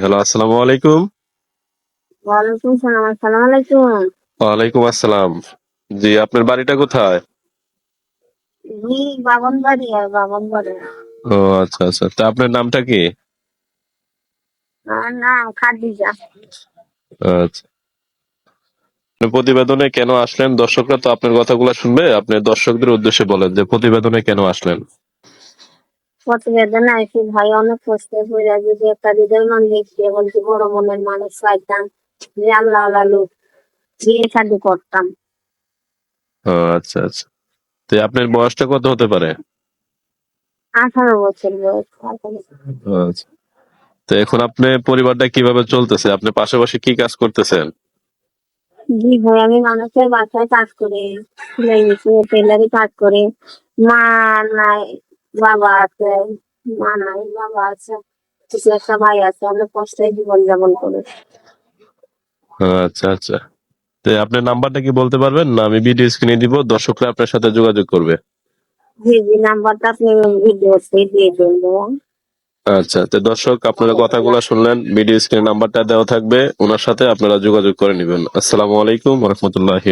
Hello আসসালামু আলাইকুম। ওয়ালাইকুম সালাম আসসালামু আলাইকুম। ওয়ালাইকুম আসসালাম। জি আপনার বাড়িটা কোথায়? জি ও আচ্ছা আচ্ছা। তা আপনার নামটা কি? আমার নাম খাদিজা। আচ্ছা। প্রতিবেদনে কেন আসলেন? দর্শকরা তো আপনার কথাগুলো শুনবে। আপনি দর্শকদের উদ্দেশ্যে বলেন যে প্রতিবেদনে কেন আসলেন? প্রতিবেদন আইসি ভাই অনেক কষ্টে পড়ে যদি একটা হৃদয় মান দেখতে বলছি বড় মনের মানুষ পাইতাম যে আল্লাহ আল্লাহ বিয়ে শাদি করতাম। ও আচ্ছা আচ্ছা। তো আপনার বয়সটা কত হতে পারে? আঠারো বছর বয়স আচ্ছা। তো এখন আপনি পরিবারটা কীভাবে চলতেছে? আপনি পাশাপাশি কি কাজ করতেছেন? জি ভাই আমি মানুষের বাসায় কাজ করি। টেলারি কাজ করি। মা নাই বাবা আছে মা নাই বাবা আছে। কিছু একটা ভাই আছে অনেক কষ্টে জীবন যাপন করে। আচ্ছা আচ্ছা। তো আপনার নাম্বারটা কি বলতে পারবেন? না আমি ভিডিও স্ক্রিনে দিব দর্শকরা আপনার সাথে যোগাযোগ করবে। জি জি নাম্বারটা আপনি ভিডিওতে দিয়ে দেবো আচ্ছা তো দর্শক আপনারা কথাগুলো শুনলেন ভিডিও স্ক্রিনে নাম্বারটা দেওয়া থাকবে ওনার সাথে আপনারা যোগাযোগ করে নেবেন। আসসালামু আলাইকুম রহমতুল্লাহি